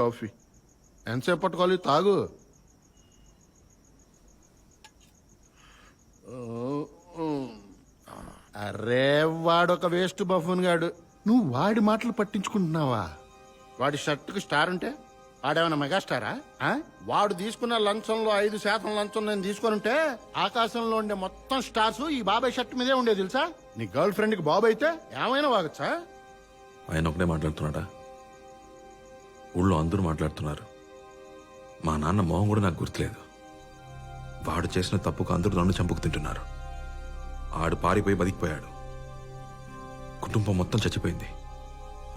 Coffee. ఎంతసేపు పట్టుకోవాలి తాగు. అరే వాడొక వేస్ట్ బఫూన్ గాడు. నువ్వు వాడి మాటలు పట్టించుకుంటున్నావా? వాడి షర్టుకు స్టార్ ఉంటే వాడేమైనా మెగాస్టారా? వాడు తీసుకున్న లంచంలో ఐదు శాతం లంచం నేను తీసుకొని ఉంటే ఆకాశంలో ఉండే మొత్తం స్టార్స్ ఈ బాబాయ్ షర్ట్ మీదే ఉండేది తెలుసా? నీ గర్ల్ ఫ్రెండ్కి బాబు అయితే ఏమైనా వాగచ్చా? ఆయన ఒకటే మాట్లాడుతున్నాడా? ఊళ్ళో అందరూ మాట్లాడుతున్నారు. మా నాన్న మొహం కూడా నాకు గుర్తులేదు. వాడు చేసిన తప్పుకు అందరూ నన్ను చంపుకు తింటున్నారు. ఆడు పారిపోయి బతికిపోయాడు. కుటుంబం మొత్తం చచ్చిపోయింది.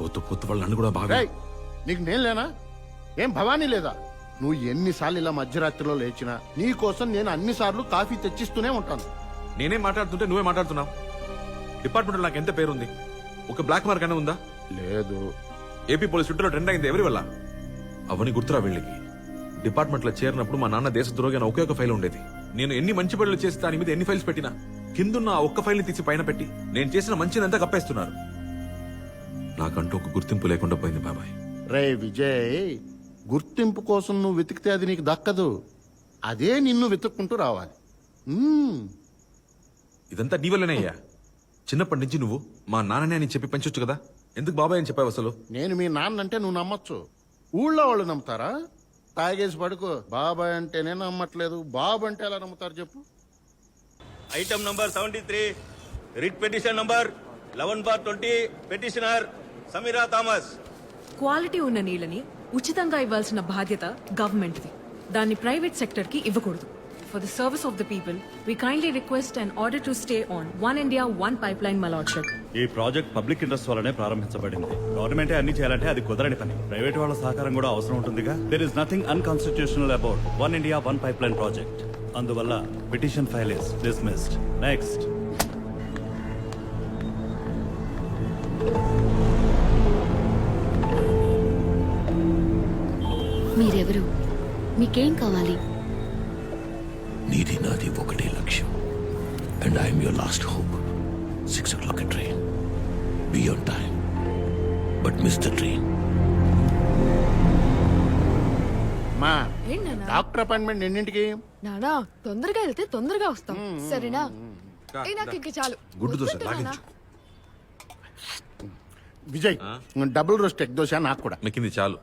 పోతూ పోతూ వాళ్ళు నన్ను కూడా బాగా నీకు నేను లేనా? ఏం భవానీ లేదా? నువ్వు ఎన్నిసార్లు ఇలా మధ్యరాత్రిలో లేచినా నీ కోసం నేను అన్నిసార్లు కాఫీ తెచ్చిస్తూనే ఉంటాను. నేనేం మాట్లాడుతుంటే నువ్వే మాట్లాడుతున్నావు? డిపార్ట్మెంట్లో నాకు ఎంత పేరుంది? ఒక బ్లాక్ మార్క్ అనే ఉందా? లేదు. ఏపీ పోలీస్ చుట్టూ ట్రెండ్ అయింది ఎవరి వల్ల? అవని గుర్తురా వీళ్ళకి. డిపార్ట్మెంట్లో చేరినప్పుడు మా నాన్న దేశద్రోగి అని ఒకే ఒక ఫైల్ ఉండేది. నేను ఎన్ని మంచి పనులు చేసి దాని మీద ఎన్ని ఫైల్స్ పెట్టినా కిందున్న ఆ ఒక్క ఫైల్ని తీసి పైన పెట్టి నేను చేసిన మంచినంతా కప్పేస్తున్నారు. నాకంటూ ఒక గుర్తింపు లేకుండా పోయింది బాబాయ్. రే విజయ్ గుర్తింపు కోసం నువ్వు వెతికితే అది నీకు దక్కదు. అదే నిన్ను వెతుక్కుంటూ రావాలి. మ్మ్. ఇదంతా నీ వల్లనే అయ్యా. చిన్నప్పటి నుంచి నువ్వు మా నాన్ననే అని చెప్పి పెంచొచ్చు కదా? ఎందుకు బాబాయ్ అని చెప్పావు అసలు? నేను మీ నాన్న అంటే నువ్వు నమ్మొచ్చు. ఊళ్ళో వాళ్ళు నమ్ముతారా? తాగేసి పడుకో. బాబాయ్ అంటేనే నమ్మట్లేదు. బాబు అంటే ఎలా నమ్ముతారు చెప్పు. Item number seventy three writ petition number eleven bar twenty petitioner Sameera Thomas quality ఉన్న నీళ్ళని ఉచితంగా ఇవ్వాల్సిన బాధ్యత గవర్నమెంట్ది దాన్ని ప్రైవేట్ సెక్టర్కి ఇవ్వకూడదు. For the service of the people we kindly request and order to stay on one India one pipeline మలాడ్షక్ ఈ project public interest వల్లనే ప్రారంభించబడింది. గవర్నమెంటే అన్ని చేయాలంటే అది కుదరని పని. ప్రైవేట్ వాళ్ళ సహకారం కూడా అవసరం ఉంటుందిగా. There is nothing unconstitutional about one India one pipeline project అందువల్ల petition file is dismissed next మీరెవరు? మీకేం కావాలి? నీది నాది ఒకటే లక్ష్యం. And I'm your last hope six o'clock train be on time but miss the train మా డాక్టర్ అపాయింట్మెంట్ ఎన్నింటికి? నానా తొందరగా వెళ్తే తొందరగా వస్తాం. సరేనా? ఏ నాకు ఇంక చాలు. గుడ్డు దోశ వద్దు నాన్నా. లాగించు Vijay double roast egg dosa నాకు కూడా. మిక్కింది చాలు.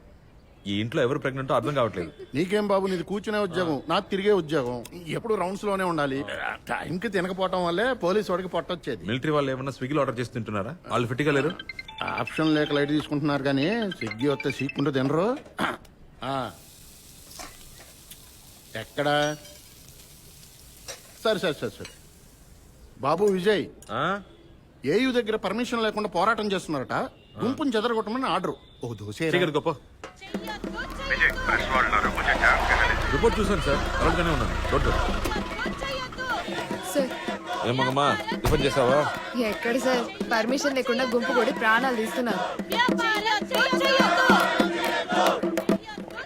ఈ ఇంట్లో ఎవరు ప్రెగ్నెంటో అర్థం కావట్లేదు. నీకేం బాబు నీది కూర్చునే ఉద్యోగం నాకు తిరిగే ఉద్యోగం. ఎప్పుడు రౌండ్స్లోనే ఉండాలి. టైంకి తినకపోవటం వల్లే పోలీస్ వాడికి పొట్టొచ్చేది. మిలిటరీ వాళ్ళు ఏమన్నా స్విగ్గీలో ఆర్డర్ చేసి తింటున్నారా? వాళ్ళు ఫిట్గా లేరు? ఆప్షన్ లేక లైట్ తీసుకుంటున్నారు కానీ స్విగ్గీ వస్తే సీక్కుంటూ తినరు. ఎక్కడా? సరే సరే సరే సరే. బాబు విజయ్? ఏయు దగ్గర పర్మిషన్ లేకుండా పోరాటం చేస్తున్నారట. గుంపుని చెదరగొట్టమని ఆర్డర్. ఓ దోశ గొప్ప. రిపోర్ట్ చూసాను సార్. అలర్ట్గానే ఉన్నాను. Road sir. ఏమమ్మా టిఫిన్ చేసావా? ఎక్కడ సార్? పర్మిషన్ లేకుండా గుంపు కూడా ప్రాణాలు తీస్తున్నారు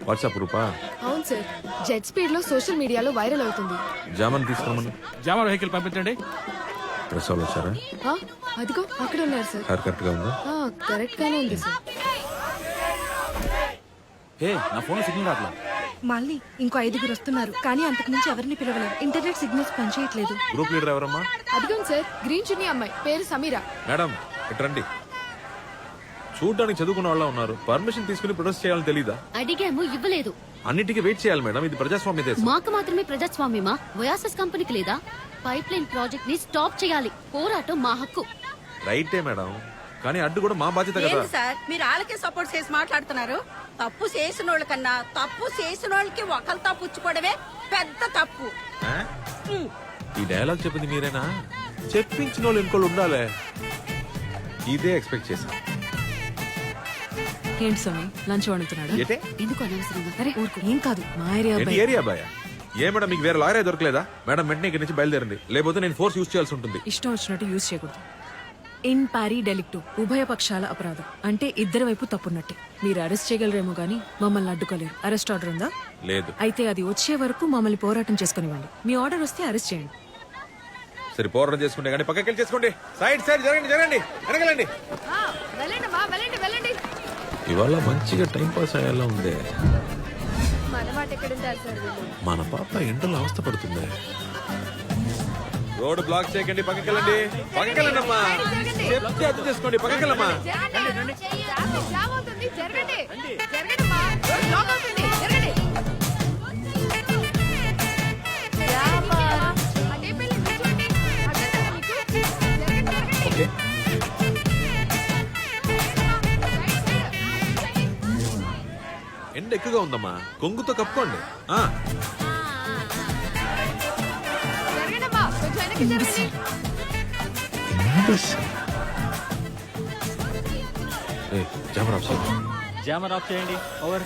వాట్సాప్ రూపా అవును సార్. జెట్ స్పీడ్లో సోషల్ మీడియాలో వైరల్ అవుతుంది. జామన్ తీసుకురమ్మని. జామర్ వెహికల్ పంపించండి. డ్రెస్ వాళ్ళు వచ్చారా? ఆ, అదిగో అక్కడ ఉన్నారు సార్. హెయిర్ కరెక్ట్గా ఉందా? ఆ, కరెక్ట్ గానే ఉంది సార్. హే నా ఫోన్ సిగ్నల్ రాట్లా మళ్ళీ ఇంకో ఐదుగురు వస్తున్నారు కానీ అంతకు మించి ఎవరిని పిలవలేదు. ఇంటర్నెట్ సిగ్నల్స్ పనిచేయట్లేదు. గ్రూప్ లీడర్ ఎవరమ్మా? అదిగోండి సార్ గ్రీన్ చున్నీ అమ్మాయి పేరు సమీరా. మేడం రండి. చూడడానికి చదువుకున్న వాళ్ళ ఉన్నారు. పర్మిషన్ తీసుకుని ప్రొటెస్ట్ చేయాలని తెలీదా? అడిగాము ఇవ్వలేదు. అన్నిటికీ వెయిట్ చేయాలి మేడం ఇది ప్రజాస్వామ్య దేశం. మాకు మాత్రమే ప్రజాస్వామ్యమా? వయాసస్ కంపెనీకి లేదా? పైప్ లైన్ ప్రాజెక్ట్ని స్టాప్ చేయాలి. పోరాటం మా హక్కు. రైటే మేడం. కానీ అడ్డు కూడా మా బాధ్యత కదా. సార్? మీరు వాళ్ళకే సపోర్ట్ చేసి మాట్లాడుతున్నారు? తప్పు చేసిన వాళ్ళకన్నా తప్పు చేసిన వాళ్ళకి ఒకరితో పుచ్చుకోవడమే పెద్ద తప్పు? ఈ డైలాగ్ చెప్పింది మీరేనా? చెప్పించిన వాళ్ళు ఇంకోళ్ళు ఉండాలే. ఇదే ఎక్స్పెక్ట్ చేశాం. ఏంటి స్వామి? లంచ్ వండుతున్నాడు? ఏటే? ఎందుకు అనవసరంగా? అరే ఊరుకో. ఏం కాదు మా ఏరియా ఏంటి అబ్బాయి. ఏరియా బాయ్ ఏ మేడం మీకు వేరే లాయరే దొరకలేదా? మేడం వెంటనే ఇక్కడి నుంచి బయలుదేరండి. లేకపోతే నేను ఫోర్స్ యూస్ చేయాల్సి ఉంటుంది. ఇష్టం వచ్చినట్టు యూజ్ చేయకూడదు. ఇన్ పారీ డెలిక్టు ఉభయ పక్షాల అపరాధం. అంటే ఇద్దరి వైపు తప్పున్నట్టే. మీరు అరెస్ట్ చేయగలరేమో గానీ మమ్మల్ని అడ్డుకోలేరు. అరెస్ట్ ఆర్డర్ ఉందా? లేదు. అయితే అది వచ్చే వరకు మమ్మల్ని పోరాటం చేసుకునివ్వండి. మీ ఆర్డర్ వస్తే అరెస్ట్ చేయండి. సరే పోరాటం చేసుకుంటే కానీ పక్కకి వెళ్ళి చేసుకోండి. సైడ్ సైడ్ జరగండి జరగండి. వెనకలండి. వెళ్ళండి మా వెళ్ళండి వెళ్ళండి. ఇవాళ మంచిగా టైం పాస్ అయ్యేలా ఉంది. మన పాప ఎండలో అవస్థ పడుతుంది రోడ్ బ్లాక్ చేయకండి పక్కకి వెళ్ళండి పక్కకి అమ్మా చెప్తే అర్థం చేసుకోండి పక్కకి వెళ్ళమ్మా జరగండి. ట్రాఫిక్ జామ్ అవుతుంది. జరగండి. జరగండమ్మా. బ్లాక్ అవుతుంది. జరగండి. రామా. అదే పెళ్ళి కూర్చోండి. అర్థం మీకు? జరగండి, జరగండి. ఎండ ఎక్కువగా ఉందమ్మా కొంగుతో కప్పుకోండి కెమెరా ఆఫ్. జామర్ ఆఫ్ చేయండి. ఓవర్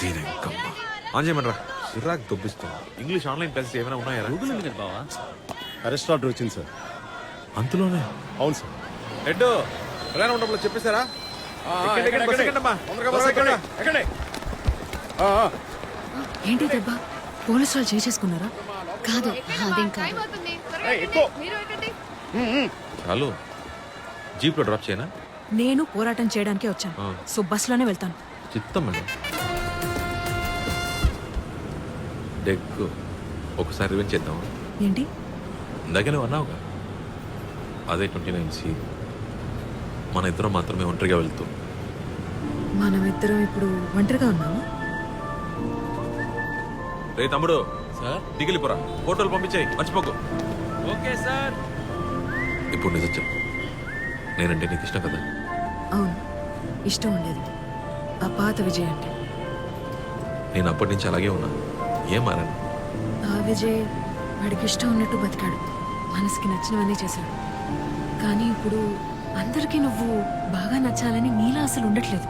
దీనెంకమ్మ. ఆన్ చేయమనరా సిరాక్ దొబ్బిస్తుంది ఇంగ్లీష్ ఆన్లైన్ క్లాసెస్ ఏమైనా ఉన్నాయా? గూగుల్ ఉంది కదా బావా? అరెస్ట్ ఆర్డర్ వచ్చింది సార్ అంతలోనే అవును సార్ హెడ్ ప్రధాన ఉండప్పుడు చెప్పేశారా. ఏంటి దెబ్బ? పోలీసు వాళ్ళు చేసేసుకున్నారా కాదు. అదేం కాదు. చాలు జీప్లో డ్రాప్ చేయనా? నేను పోరాటం చేయడానికే వచ్చాను. ఆ. సో బస్సులోనే వెళ్తాను. చిత్తం మేడం డెక్ ఒకసారి రివెంజ్ చేద్దాం ఏంటి? ఇందాకనే అన్నావుగా. అదే ట్వంటీ నైన్ సి. మన ఇద్దరం మాత్రమే ఒంటరిగా వెళ్తూ. మనమిద్దరం ఇప్పుడు ఒంటరిగా ఉన్నాము? రే తమ్ముడు. సార్? దిగిలిపోరా ఫోటోలు పంపించాయి. మర్చిపోకు. Okay sir. ఇప్పుడు నిజం చెప్పు నేనంటే నీకు ఇష్టం కదా? అవును. ఇష్టం ఉండేది. ఆ పాత విజయ్ అంటే. నేను అప్పటి నుంచి అలాగే ఉన్నా. ఏం మారాను ఆ విజయ్ వాడికి ఇష్టం ఉన్నట్టు బతికాడు. మనసుకి నచ్చినవన్నీ చేశాడు. కానీ ఇప్పుడు అందరికీ నువ్వు బాగా నచ్చాలని నీలా అసలు ఉండట్లేదు.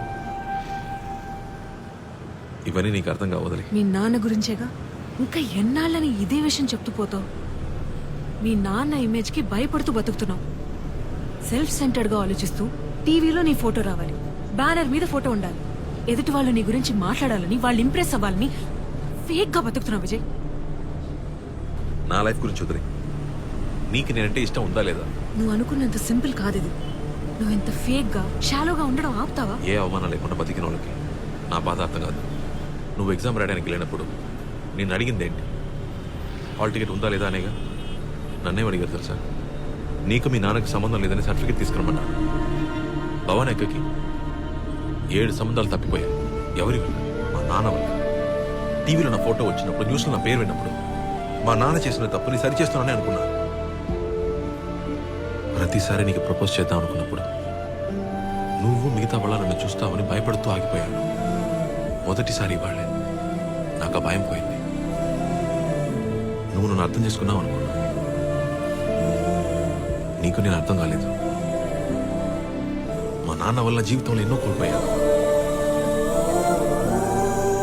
ఇవన్నీ నీకు అర్థం కావదలి. మీ నాన్న గురించేగా? ఇంకా ఎన్నాళ్ళని ఇదే విషయం చెప్తూ పోతావు? మీ నాన్న ఇమేజ్కి భయపడుతూ బతుకుతున్నావు. సెల్ఫ్ సెంటర్డ్గా ఆలోచిస్తూ టీవీలో నీ ఫోటో రావాలి. బ్యానర్ మీద ఫోటో ఉండాలి. ఎదుటి వాళ్ళు నీ గురించి మాట్లాడాలని వాళ్ళు ఇంప్రెస్ అవ్వాలని ఫేక్గా బతుకుతున్నావు విజయ్. నా లైఫ్ గురించి వదిలే. నీకు నేనంటే ఇష్టం ఉందా లేదా? నువ్వు అనుకున్నంత సింపుల్ కాదు ఇది నువ్వు ఇంత ఫేక్గా షాలోగా ఉండడం ఆపుతావా? ఏ అవమానం లేకుండా బతికిన వాళ్ళకి నా బాధ అర్థం కాదు. నువ్వు ఎగ్జామ్ రాయడానికి వెళ్ళినప్పుడు నేను అడిగింది ఏంటి? హాల్ టికెట్ ఉందా లేదా అనేగా? నన్నేం అడిగారు తెలుసా? నీకు మీ నాన్నకి సంబంధం లేదని సర్టిఫికేట్ తీసుకురమన్నా భవన్ ఎక్కకి ఏడు సంబంధాలు తప్పిపోయాయి. ఎవరి వల్ల? మా నాన్న వల్ల. టీవీలో నా ఫోటో వచ్చినప్పుడు న్యూస్లో నా పేరు విన్నప్పుడు మా నాన్న చేసిన తప్పుని సరిచేస్తున్నానని అనుకున్నా. ప్రతిసారి నీకు ప్రపోజ్ చేద్దాం అనుకున్నప్పుడు నువ్వు మిగతా వాళ్ళ నన్ను చూస్తావని భయపడుతూ ఆగిపోయాను. మొదటిసారి వాళ్ళే నాకు ఆ భయం పోయింది. నువ్వు నన్ను అర్థం చేసుకున్నావు అనుకున్నా నీకు నేను అర్థం కాలేదు. మా నాన్న వల్ల జీవితంలో ఎన్నో కోల్పోయాను.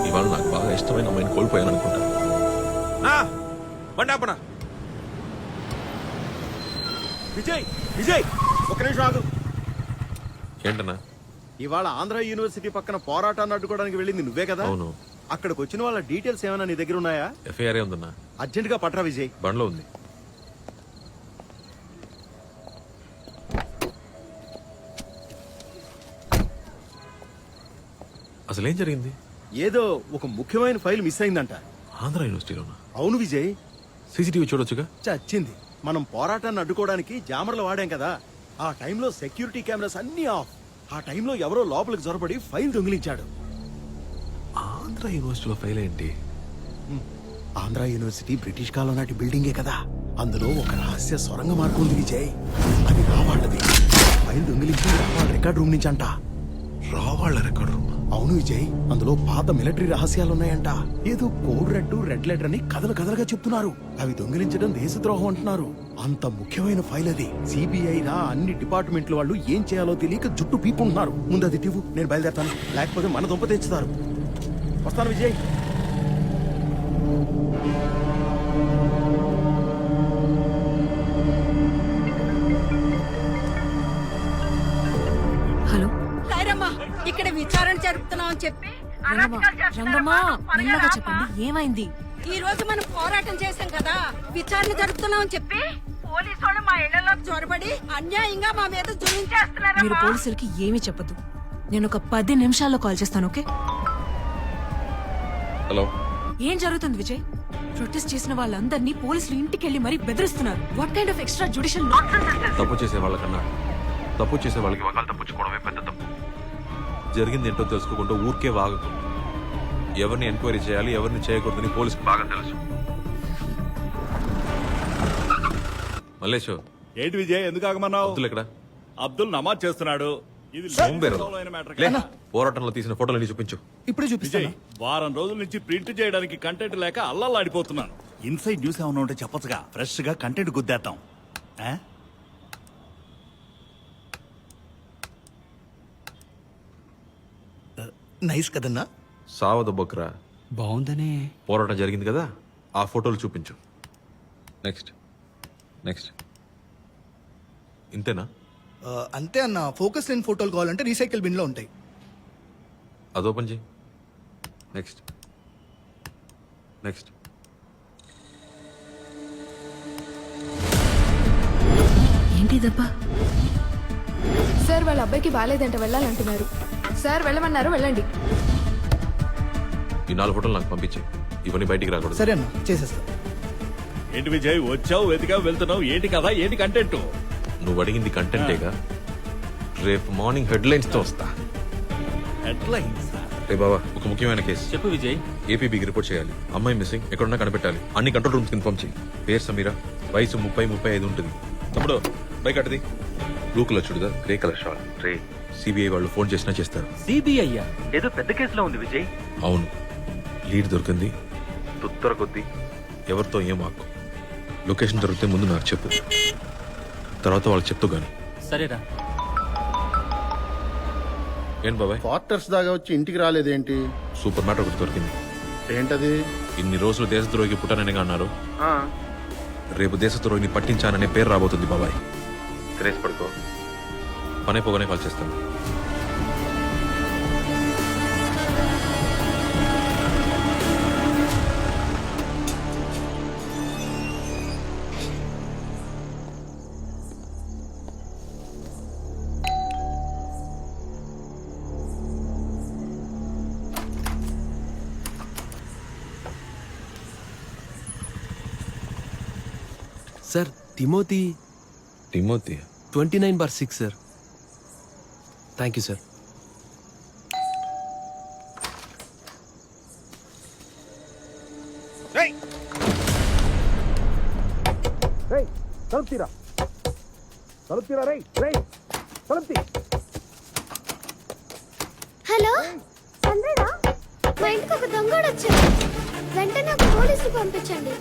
ఇవాళ నాకు బాగా ఇష్టమైన అమ్మాయిని కోల్పోయాను అనుకుంటా. బండి ఆపనా? విజయ్! విజయ్! ఒక నిమిషం ఆగు. ఏంటన్నా? ఇవాళ ఆంధ్ర యూనివర్సిటీ పక్కన పోరాటాన్ని అడ్డుకోవడానికి వెళ్ళింది నువ్వే కదా? అవును. అక్కడికి వచ్చిన వాళ్ళ డీటెయిల్స్ ఏమైనా నీ దగ్గర ఉన్నాయా? ఎఫ్ఐఆర్ ఉందన్నా. అర్జెంట్గా పట్రా విజయ్. బండ్లో ఉంది. అసలు ఏం జరిగింది? ఏదో ఒక ముఖ్యమైన ఫైల్ మిస్ అయిందంట. ఆంధ్ర యూనివర్సిటీలోనా? అవును విజయ్. సీసీటీవీ చూడొచ్చుగా? చచ్చింది. మనం పోరాటాన్ని అడ్డుకోవడానికి జామర్లు వాడాం కదా. ఆ టైంలో సెక్యూరిటీ కెమెరాస్ అన్ని ఆఫ్. ఆ టైంలో ఎవరో లోపలికి జొరబడి ఫైల్ దొంగిలించాడు. ఆంధ్ర యూనివర్సిటీలో ఫెయిల్ ఏంటి? ఆంధ్ర యూనివర్సిటీ బ్రిటిష్ కాలం నాటి బిల్డింగే కదా. అందులో ఒక రహస్య సొరంగ మార్గం ఉంది విజయ్. అది రావాళ్ళది ఫైల్ దొంగిలించి రావాళ్ళ రికార్డ్ రూమ్ నుంచి అంట. రావాళ్ళ రికార్డ్ రూమ్? అవును విజయ్ అందులో పాత మిలిటరీ రహస్యాలు ఉన్నాయంట ఏదో కోడ్ రెడ్ రెడ్ లెటర్ అని కథలు కథలుగా చెప్తున్నారు. అవి దొంగిలించడం దేశద్రోహం అంటున్నారు. అంత ముఖ్యమైన ఫైల్ అది. సిబిఐ రా అన్ని డిపార్ట్మెంట్ల వాళ్ళు ఏం చేయాలో తెలియక జుట్టు పీపుంటున్నారు ముందు అది టివ్వు నేను బయలుదేరతాను. లేకపోతే మన దుంప తెచ్చుతారు వస్తాను విజయ్. చెప్పి రంగమ్మా రంగమ్మా మెల్లగా చెప్పండి ఏమైంది? ఈ రోజు మనం పోరాటం చేశాం కదా విచారణ జరుపుతున్నాం అని చెప్పి పోలీసు వాళ్ళు మా ఇళ్ళలో చొరబడి అన్యాయంగా మా మీద మీరు చూపించేస్తున్నారు పోలీసులకి ఏమీ చెప్పదు నేను ఒక పది నిమిషాల్లో కాల్ చేస్తాను ఓకే? హలో. ఏం జరుగుతుంది విజయ్? ప్రొటెస్ట్ చేసిన వాళ్ళందరినీ పోలీసులు ఇంటికి వెళ్ళి మరీ బెదిరిస్తున్నారు. What kind of extra judicial తప్పు చేసే వాళ్ళకన్నా తప్పు చేసే వాళ్ళకి వకాలు తప్పించుకోవడమే పెద్ద తప్పు. జరిగింది ఏంటో తెలుసుకోకుండా ఊరికే వాగకు ఎవరిని ఎంక్వైరీ చేయాలి ఎవరిని చేయకూడదని పోలీసుకు బాగా తెలుసు. మల్లేష్ ఏంటి విజయ్ ఎందుకు ఆగమన్నావు? అబ్దుల్ ఎక్కడ? అబ్దుల్ నమాజ్ చేస్తున్నాడు. ఇది సోంబేరు. లోకంలో అయిన matter లే కదా. పోరాటంలో తీసిన ఫోటోలని చూపించు. ఇప్పుడే విజయ్ చూపిస్తాను వారం రోజుల నుంచి ప్రింట్ చేయడానికి కంటెంట్ లేక అల్లల్లాడిపోతున్నాను. ఇన్సైడ్ న్యూస్ ఏమైనా ఉంటే చెప్పొచ్చుగా. ఫ్రెష్గా కంటెంట్ గుద్దేద్దాం. ఆ? నైస్ కదన్నా? సావద బొక్రా. బాగుందనే. పోరాటం జరిగింది కదా ఆ ఫోటోలు చూపించు. Next next. ఇంతేనా? ఆ, అంతే అన్న. ఫోకస్ లేని ఫోటోలు కావాలంటే రీసైకిల్ బిన్లో ఉంటాయి. అది ఓపెన్ చేయి. నెక్స్ట్. నెక్స్ట్. ఏంటి దబ్బా సార్ వాళ్ళ అబ్బాయికి బాగాలేదంట వెళ్ళాలంటున్నారు. సార్ వెళ్ళమన్నారు వెళ్ళండి. ఈ నాలుగు ఫోటోలు నాకు పంపించే ఇవన్నీ బయటికి రాకూడదు. సరే అన్న చేసేస్తా. ఏంటి విజయ్ వచ్చావు వెతికావు వెళ్తున్నావు ఏంటి కదా ఏంటి కంటెంట్ నువ్వు అడిగింది కంటెంటేగా రేపు మార్నింగ్ హెడ్లైన్స్తో వస్తా. హెడ్లైన్స్ రే బాబా ఒక ముఖ్యమైన కేసు. చెప్పు విజయ్. ఏపీబీకి రిపోర్ట్ చేయాలి. అమ్మాయి మిస్సింగ్ ఎక్కడున్నా కనిపెట్టాలి. అన్ని కంట్రోల్ రూమ్స్ ఇన్ఫార్మ్ చేయి. పేరు సమీరా వయసు ముప్పై ముప్పై ఐదు ఉంటుంది. తమ్ముడు bike అట్టది blue colour churidar grey colour shawl రే సిబిఐ వాళ్ళు ఫోన్ చేసినా చేస్తారు. సిబిఐ ఏదో పెద్ద కేసులో ఉంది విజయ్. అవును. లీడ్ దొరికింది. తుత్తర కొద్దీ ఎవరితో ఏం ఆకు? లొకేషన్ దొరికితే ముందు నాకు చెప్పు. తర్వాత వాళ్ళకి చెప్తూ గాని. సరేరా. ఏం బాబాయ్? క్వార్టర్స్ దాకా వచ్చి ఇంటికి రాలేదేంటి? సూపర్ మ్యాటర్ ఒకటి దొరికింది. ఏంటది? ఇన్ని రోజులు దేశద్రోహికి పుట్టానని అన్నారు. రేపు దేశద్రోహిని పట్టించాననే పేరు రాబోతుంది బాబాయ్. క్రేజ్ పడుకో. పనే పోగానే కాల్ చేస్తాను. Sir Timothy Timothy twenty nine bar six sir thank you sir hello? చంద్రనా మా ఇంటికి ఒక దొంగడు వచ్చాడు వెంటనే ఒక పోలీసులు పంపించండి?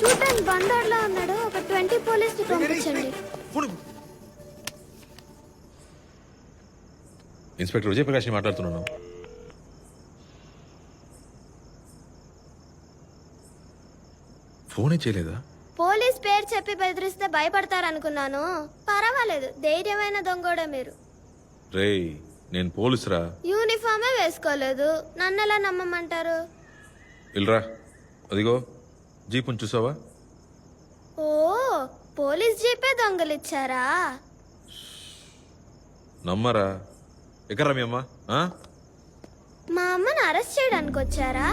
చూడ్డానికి బందోడ్లా ఉన్నాడు. ఒక ట్వంటీ పోలీసులు పంపించండి. ఇన్స్పెక్టర్ విజయప్రకాష్ మాట్లాడుతున్నాను. ఫోనే చేయలేదా? పోలీస్ పేరు చెప్పి బెదిరిస్తే భయపడతారనుకున్నాను. పర్వాలేదు ధైర్యమైన దొంగోడే మీరు. రేయ్ నేను పోలీసురా? యూనిఫామే వేసుకోలేదు. నన్ను ఎలా నమ్మమంటారు? ఇల్రా అదిగో. జీపుని చూసావా? ఓ పోలీస్ జీపే దొంగలిచ్చారా? నమ్మరా? ఎక్కడ్రా మీ అమ్మ? ఆ? మా అమ్మని అరెస్ట్ చేయడానికి వచ్చారా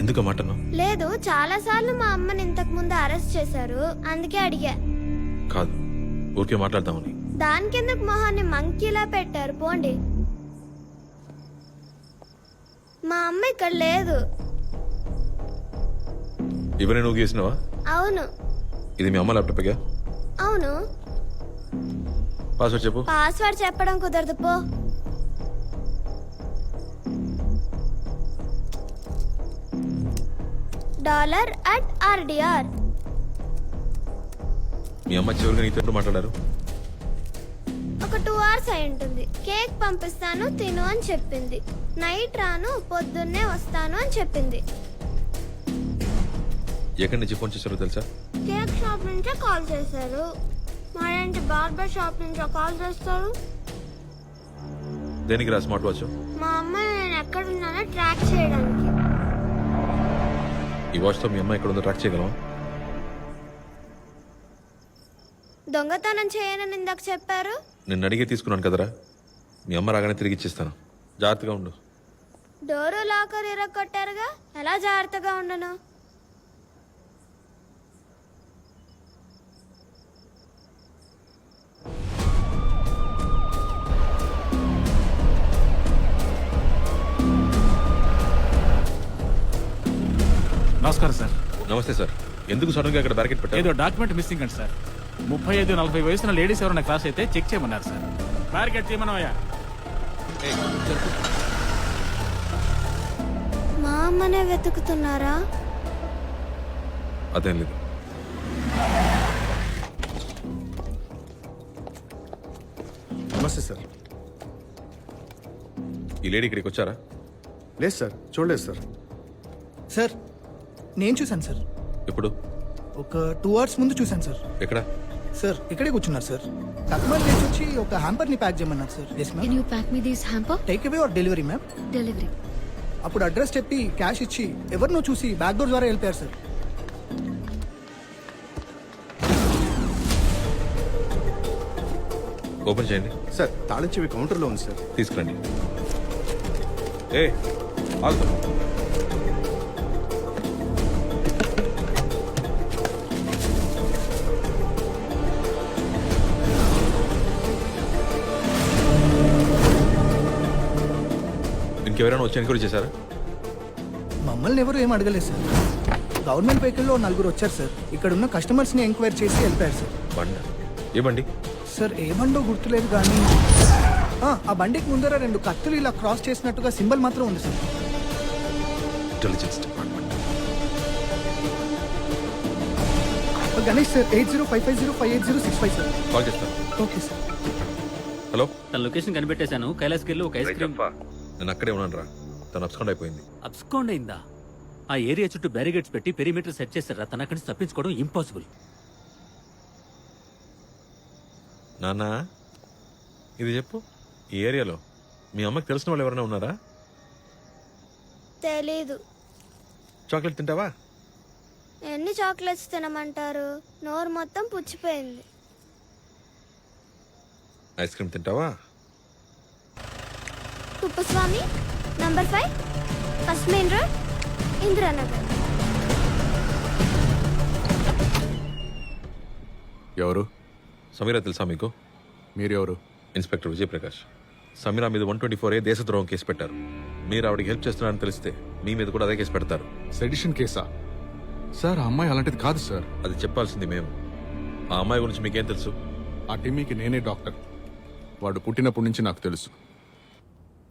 ఎందుకు ఆ మాట అన్నావు? లేదు చాలా సార్లు మా అమ్మని ఇంతకు ముందు అరెస్ట్ చేశారు. అందుకే అడిగా. కాదు ఊరికే మాట్లాడదామని. దాని కిందకు మొహాన్ని మంకీలా పెట్టారు? పోండి. మా అమ్మ ఇక్కడ లేదు. ఇవన్నీ నువ్వు గీసినావా? అవును. ఇది మీ అమ్మ ల్యాప్టాప్గా అవును. పాస్వర్డ్ చెప్పు. పాస్వర్డ్ చెప్పడం కుదరదు పో. Dollar at r dr. మీ అమ్మ చివరిగా నీతో ఎప్పుడు మాట్లాడారు? ఒక టూ అవర్స్ అయి ఉంటుంది. కేక్ పంపిస్తాను తిను అని చెప్పింది. నైట్ రాను పొద్దున్నే వస్తాను అని చెప్పింది. ఎక్కడి నుంచి ఫోన్ చేశారో తెలుసా? కేక్ షాప్ నుంచే కాల్ చేశారు. మరేంటి బార్బర్ షాప్ నుంచో కాల్ చేస్తారు? దేనికి రా స్మార్ట్ వాచ్? మా అమ్మ నేను ఎక్కడున్నానో ట్రాక్ చేయడానికి. వాచ్తో మీ అమ్మాయి ఎక్కడ ఉందో ట్రాక్ చేయగలవా? దొంగతనం చేయనని ఇందాక చెప్పారు? నిన్ను అడిగే తీసుకున్నాను కదరా. మీ అమ్మ రాగానే తిరిగి ఇచ్చేస్తాను. జాగ్రత్తగా ఉండు. డోరు లాకర్ ఇరగొట్టారుగా? ఎలా జాగ్రత్తగా ఉండను? నమస్కారం సార్. నమస్తే సార్. ఎందుకు సడన్గా ఇక్కడ బ్యారికేట్ పెట్టారు? ఏదో డాక్యుమెంట్ మిస్సింగ్ అండి సార్. ముప్పై ఐదు నలభై వయసున్న లేడీస్ ఎవరైనా క్లాస్ అయితే చెక్ చేయమన్నారు సార్. బ్యారికేడ్ చేయమనవయ్యా. మా అమ్మనే వెతుకుతున్నారా? అదేం లేదు. నమస్తే సార్. ఈ లేడీ ఇక్కడికి వచ్చారా? లేదు సార్. చూడలేదు సార్. సార్ నేను చూశాను సార్. ఎప్పుడు? ఒక టూ అవర్స్ ముందు చూశాను సార్. ఎక్కడ? సార్ ఇక్కడే కూర్చున్నారు సార్. కస్టమర్ లేచి వచ్చి ఒక హ్యాంపర్ని ప్యాక్ చేయమన్నారు sir. Yes ma'am you pack me this hamper take away or delivery ma'am delivery అప్పుడు అడ్రస్ చెప్పి క్యాష్ ఇచ్చి ఎవరినో చూసి బ్యాక్ డోర్ ద్వారా వెళ్ళిపోయారు సార్. ఓపెన్ చేయండి. సార్ తాళం చెవి కౌంటర్లో ఉంది సార్. తీసుకురండి. ఏ ఆగుతా ఇంకెవరైనా వచ్చి ఎంక్వైరీ చేశారా? మమ్మల్ని ఎవరు ఏం అడగలేదు సార్. గవర్నమెంట్ వెహికల్లో నలుగురు వచ్చారు సార్. ఇక్కడ ఉన్న కస్టమర్స్ని ఎంక్వైరీ చేసి వెళ్ళిపోయారు సార్. బండ. ఏ బండి? సార్ ఏ బండో గుర్తులేదు కానీ ఆ, ఆ బండికి ముందర రెండు కత్తులు ఇలా క్రాస్ చేసినట్టుగా సింబల్ మాత్రం ఉంది sir. Intelligence department Ganesh sir eight zero five five zero five eight zero six five sir. Call చేస్తాను. Okay sir. హలో? తన లొకేషన్ కనిపెట్టేశాను. కైలాస్కి వెళ్ళి ఒక ఐస్ క్రీమ్ నేను అక్కడే ఉన్నాను రా తను అబ్స్కాండ్ అయిపోయింది. అబ్స్కౌండ్ అయిందా? ఆ ఏరియా చుట్టూ బ్యారిగేట్స్ పెట్టి పెరిమీటర్ సెట్ చేశారా తన అక్కడి నుంచి తప్పించుకోవడం ఇంపాసిబుల్. నాన్న ఇది చెప్పు. ఈ ఏరియాలో మీ అమ్మకి తెలిసిన వాళ్ళు ఎవరైనా ఉన్నారా? తెలీదు. చాక్లెట్ తింటావా? ఎన్ని చాక్లెట్స్ తినమంటారు? నోరు మొత్తం పుచ్చిపోయింది. ఐస్ క్రీమ్ తింటావా? Kuppuswamy number five first main road Indiranagar ఎవరు? సమీరా తెలుసా మీకు? మీరెవరు? ఇన్స్పెక్టర్ విజయప్రకాష్. సమీరా మీద వన్ ట్వంటీ ఫోర్ ఏ దేశద్రోహం కేసు పెట్టారు. మీరు ఆవిడకి హెల్ప్ చేస్తున్నారని తెలిస్తే మీ మీద కూడా అదే కేసు పెడతారు. సెడిషన్ కేసా? సార్ ఆ అమ్మాయి అలాంటిది కాదు సార్. అది చెప్పాల్సింది మేము. ఆ అమ్మాయి గురించి మీకేం తెలుసు? ఆ టిమ్మీకి నేనే డాక్టర్. వాడు పుట్టినప్పటి నుంచి నాకు తెలుసు.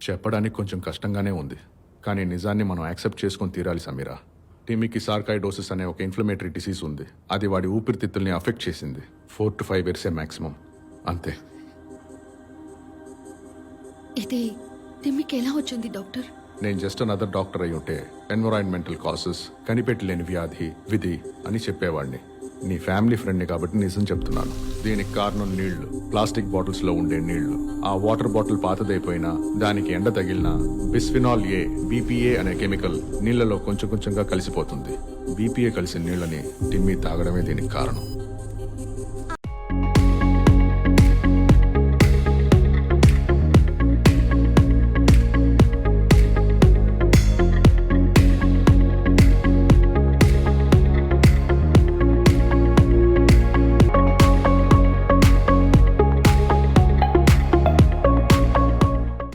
చెప్పడానికి కొంచెం కష్టంగానే ఉంది. కానీ నిజాన్ని మనం యాక్సెప్ట్ చేసుకొని తీరాలి సమీరా. టిమ్మీకి సార్కాయిడోసిస్ అనే ఒక ఇన్ఫ్లమేటరీ డిసీజ్ ఉంది. అది వాడి ఊపిరితిత్తుల్ని అఫెక్ట్ చేసింది. ఫోర్ టు ఫైవ్ ఇయర్సే మాక్సిమం. అంతే. ఇది తిమ్మికి ఎలా వచ్చింది డాక్టర్? నేను జస్ట్ అనదర్ డాక్టర్ అయి ఉంటే ఎన్విరాన్మెంటల్ కాసెస్ కనిపెట్టలేని వ్యాధి విధి అని చెప్పేవాడిని. నీ ఫ్యామిలీ ఫ్రెండ్ని కాబట్టి నిజం చెప్తున్నాను. దీనికి కారణం నీళ్ళు. ప్లాస్టిక్ బాటిల్స్లో ఉండే నీళ్ళు. ఆ వాటర్ బాటిల్ పాతదైపోయినా దానికి ఎండ తగిలినా బిస్ఫినాల్ ఏ బీపీఏ అనే కెమికల్ నీళ్ళలో కొంచెం కొంచెంగా కలిసిపోతుంది. బీపీఏ కలిసిన నీళ్ళని టిమ్మీ తాగడమే దీనికి కారణం.